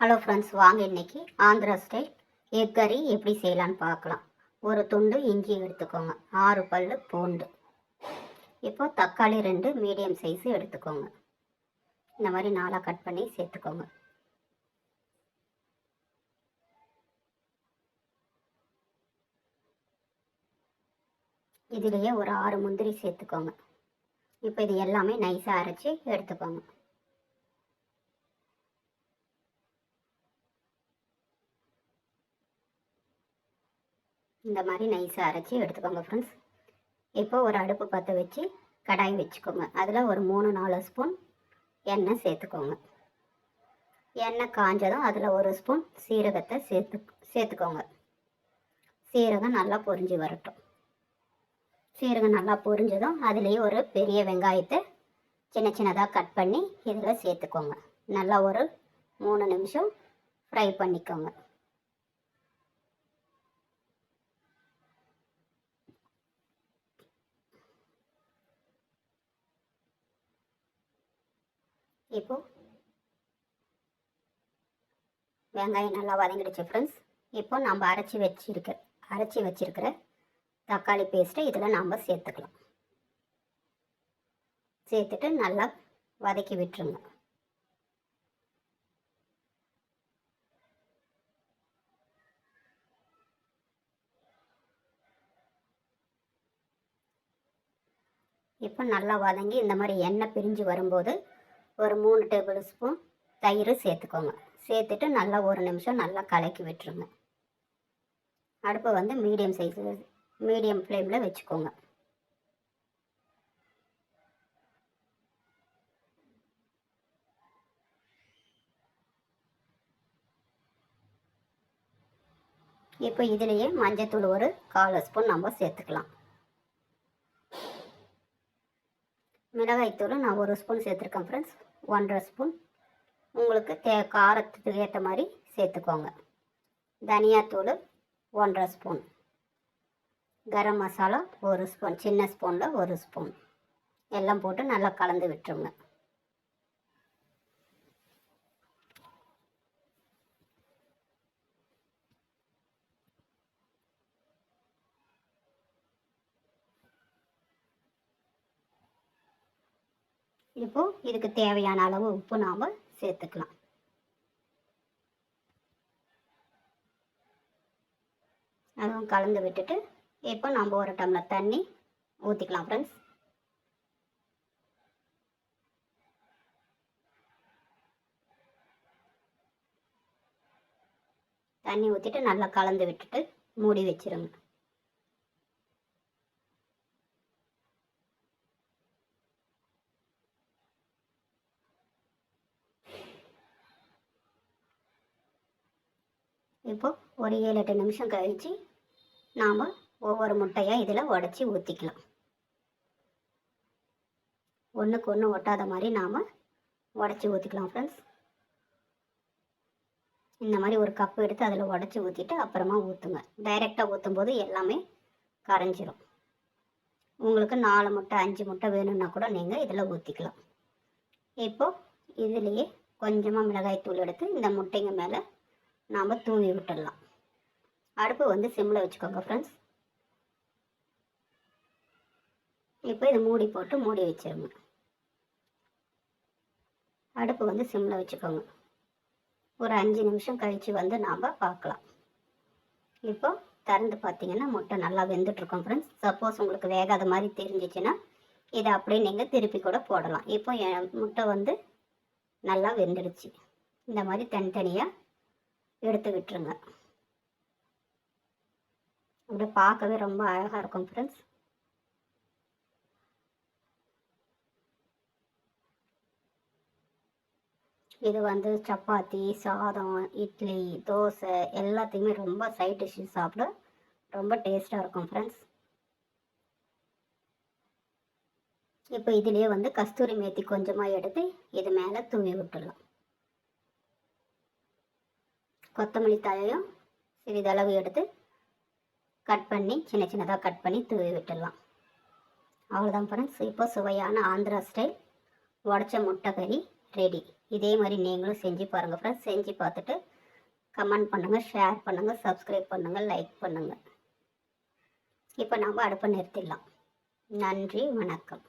Hello friends வாங்க இன்றைக்கி Andhra style egg கறி எப்படி செய்யலான்னு பார்க்கலாம். ஒரு துண்டு இஞ்சி எடுத்துக்கோங்க ஆறு பல் பூண்டு. இப்போ தக்காளி ரெண்டு மீடியம் சைஸு எடுத்துக்கோங்க. இந்த மாதிரி நாலாக கட் பண்ணி சேர்த்துக்கோங்க. இதுலேயே ஒரு ஆறு முந்திரி சேர்த்துக்கோங்க. இப்போ இது எல்லாமே நைஸாக அரைச்சி எடுத்துக்கோங்க. இந்த மாதிரி நைஸாக அரைச்சி எடுத்துக்கோங்க ஃப்ரெண்ட்ஸ் இப்போ ஒரு அடுப்பு பற்ற வச்சு கடாய் வச்சுக்கோங்க. அதில் ஒரு மூணு நாலு ஸ்பூன் எண்ணெய் சேர்த்துக்கோங்க. எண்ணெய் காஞ்சதும் அதில் ஒரு ஸ்பூன் சீரகத்தை சேர்த்து சேர்த்துக்கோங்க. சீரகம் நல்லா பொரிஞ்சு வரட்டும். சீரகம் நல்லா பொரிஞ்சதும் அதுலேயே ஒரு பெரிய வெங்காயத்தை சின்ன சின்னதாக கட் பண்ணி இதில் சேர்த்துக்கோங்க. நல்லா ஒரு மூணு நிமிஷம் ஃப்ரை பண்ணிக்கோங்க. இப்போ வெங்காயம் நல்லா வதங்கிடுச்சு ஃப்ரெண்ட்ஸ் இப்போ நம்ம அரைச்சி வச்சிருக்க அரைச்சி வச்சிருக்கிற தக்காளி பேஸ்ட்டை இதில் நாம் சேர்த்துக்கலாம். சேர்த்துட்டு நல்லா வதக்கி விட்டுருங்க. இப்போ நல்லா வதங்கி இந்த மாதிரி எண்ணெய் பிரிஞ்சு வரும்போது ஒரு மூணு டேபிள் ஸ்பூன் தயிர் சேர்த்துக்கோங்க. சேர்த்துட்டு நல்லா ஒரு நிமிஷம் நல்லா கலக்கி விட்டுருங்க. அடுப்பை வந்து மீடியம் சைஸ் மீடியம் ஃப்ளேமில் வச்சுக்கோங்க. இப்போ இதுலேயே மஞ்சத்தூள் ஒரு கால் ஸ்பூன் நம்ம சேர்த்துக்கலாம். மிளகாய்த்தூள் நான் ஒரு ஸ்பூன் சேர்த்துருக்கேன் ஃப்ரெண்ட்ஸ் ஒன்றரை ஸ்பூன். உங்களுக்கு தே காரத்துக்கு ஏற்ற மாதிரி சேர்த்துக்கோங்க. தனியாத்தூள் ஒன்றரை ஸ்பூன். கரம் மசாலா ஒரு ஸ்பூன் சின்ன ஸ்பூனில் ஒரு ஸ்பூன். எல்லாம் போட்டு நல்லா கலந்து விட்டுருங்க. இப்போ இதுக்கு தேவையான அளவு உப்பு நாம் சேர்த்துக்கலாம். அதுவும் கலந்து விட்டுட்டு இப்போ நம்ம ஒரு டம்ளர் தண்ணி ஊற்றிக்கலாம் ஃப்ரெண்ட்ஸ் தண்ணி ஊற்றிட்டு நல்லா கலந்து விட்டுட்டு மூடி வச்சிருங்க. இப்போ ஒரு ஏழு எட்டு நிமிஷம் கழித்து நாம் ஒவ்வொரு முட்டையாக இதில் உடச்சி ஊற்றிக்கலாம் ஒன்றுக்கு ஒன்று ஒட்டாத மாதிரி நாம் உடச்சி ஊற்றிக்கலாம் ஃப்ரெண்ட்ஸ் இந்த மாதிரி ஒரு கப்பு எடுத்து அதில் உடச்சி ஊற்றிட்டு அப்புறமா ஊற்றுங்க டைரெக்டாக ஊற்றும் போது எல்லாமே கரைஞ்சிரும். உங்களுக்கு நாலு முட்டை அஞ்சு முட்டை வேணும்னா கூட நீங்கள் இதில் ஊற்றிக்கலாம் இப்போது இதுலேயே கொஞ்சமாக மிளகாய் தூள் எடுத்து இந்த முட்டைங்க மேலே நாம் தூவி விட்டுடலாம். அடுப்பு வந்து சிம்மில் வச்சுக்கோங்க ஃப்ரெண்ட்ஸ் இப்போ இதை மூடி போட்டு மூடி வச்சிருங்க. அடுப்பு வந்து சிம்மில் வச்சுக்கோங்க. ஒரு அஞ்சு நிமிஷம் கழித்து வந்து நாம் பார்க்கலாம். இப்போ திறந்து பார்த்தீங்கன்னா முட்டை நல்லா வெந்துட்டுருக்கோம் ஃப்ரெண்ட்ஸ் சப்போஸ் உங்களுக்கு வேகாத மாதிரி தெரிஞ்சிச்சுன்னா இதை அப்படியே நீங்கள் திருப்பி கூட போடலாம். இப்போ என் முட்டை வந்து நல்லா வெந்துடுச்சு. இந்த மாதிரி தனித்தனியாக எடுத்து விட்டுருங்க. அப்படியே பார்க்கவே ரொம்ப அழகாக இருக்கும் ஃப்ரெண்ட்ஸ் இது வந்து சப்பாத்தி சாதம் இட்லி தோசை எல்லாத்தையுமே ரொம்ப சைட் டிஷ்ஷு சாப்பிட ரொம்ப டேஸ்ட்டாக இருக்கும் ஃப்ரெண்ட்ஸ் இப்போ இதுலேயே வந்து கஸ்தூரி மேத்தி கொஞ்சமாக எடுத்து இது மேலே தூவி விட்டுடலாம். கொத்தமல்லி தழையும் சிறிதளவு எடுத்து கட் பண்ணி சின்ன சின்னதாக கட் பண்ணி தூவி விட்டுடலாம். அவ்வளோதான் ஃப்ரெண்ட்ஸ் இப்போ சுவையான ஆந்திரா ஸ்டைல் உடச்ச முட்டை கறி ரெடி இதே மாதிரி நீங்களும் செஞ்சு பாருங்கள் ஃப்ரெண்ட்ஸ் செஞ்சு பார்த்துட்டு கமெண்ட் பண்ணுங்கள் ஷேர் பண்ணுங்கள் சப்ஸ்கிரைப் பண்ணுங்கள் லைக் பண்ணுங்கள் இப்போ நம்ம அடுப்பை நிறுத்திடலாம். நன்றி வணக்கம்.